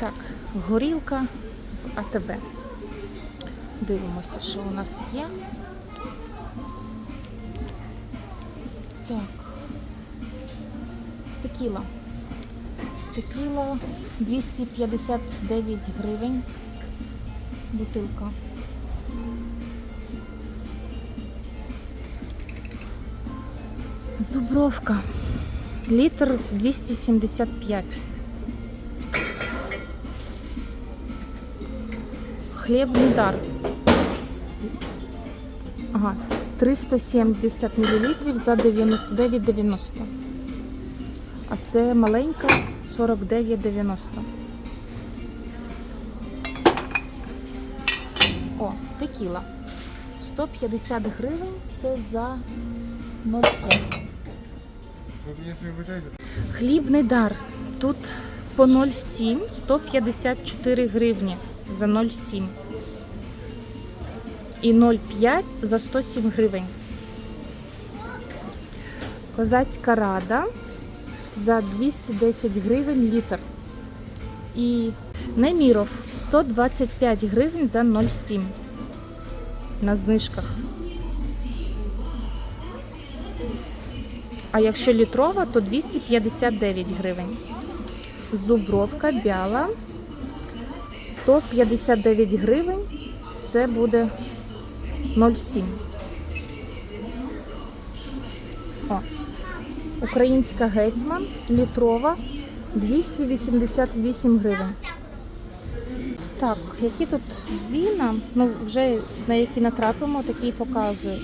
Так, горілка в АТБ. Дивимося, що у нас є. Так. Текіла. Текіла 259 гривень. Бутилка. Зубровка. Літр 275. Хлібний дар. Ага, 370 мл за 99,90. А це маленька 49,90. О, текіла. 150 гривень це за 0,5. Хлібний дар. Тут по 0,7 154 гривні за 0,7. І 0,5 за 107 гривень. Козацька рада за 210 гривень літр. І Неміров 125 гривень за 0,7 на знижках. А якщо літрова, то 259 гривень. Зубровка біла 159 гривень. Це буде 0,7. О, українська гетьман літрова 288 гривень. Так, які тут віна, ну вже на які натрапимо, такі і показую.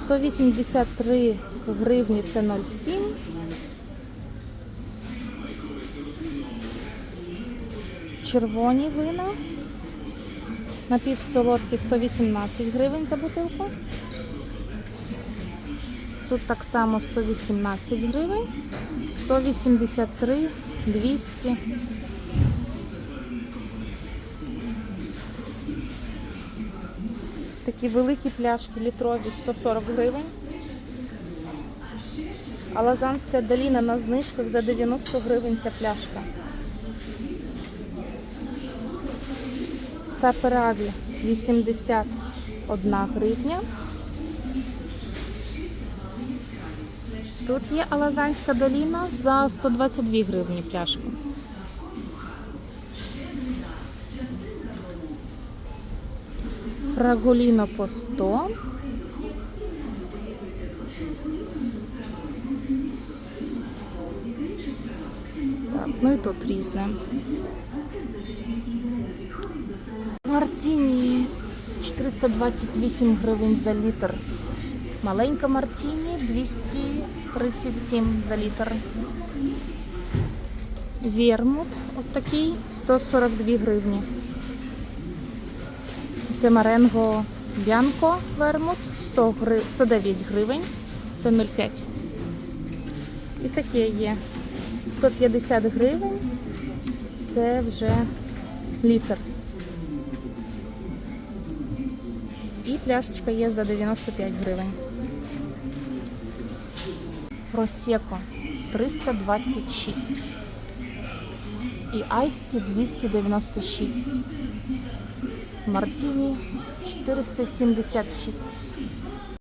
183 гривні це 0,7. Червоні вина. Напівсолодкі 118 гривень за бутилку. Тут так само 118 гривень, 183, 200. Такі великі пляшки літрові 140 гривень. А Лазанська доліна на знижках за 90 гривень ця пляшка. Сапераві 81 гривня. Тут є Алазанська доліна за 122 гривні пляшка. Фраголіно по 100. Так, ну і тут різне. Мартіні 428 гривень за літр. Маленька Мартіні 237 за літр. Вермут от такий 142 гривні. Це Маренго Бянко Вермут 100 гри... 109 гривень. Це 0,5. І таке є 150 гривень. Це вже літр. І пляшечка є за 95 гривень. Просеко 326. І Айсті 296. Мартіні 476.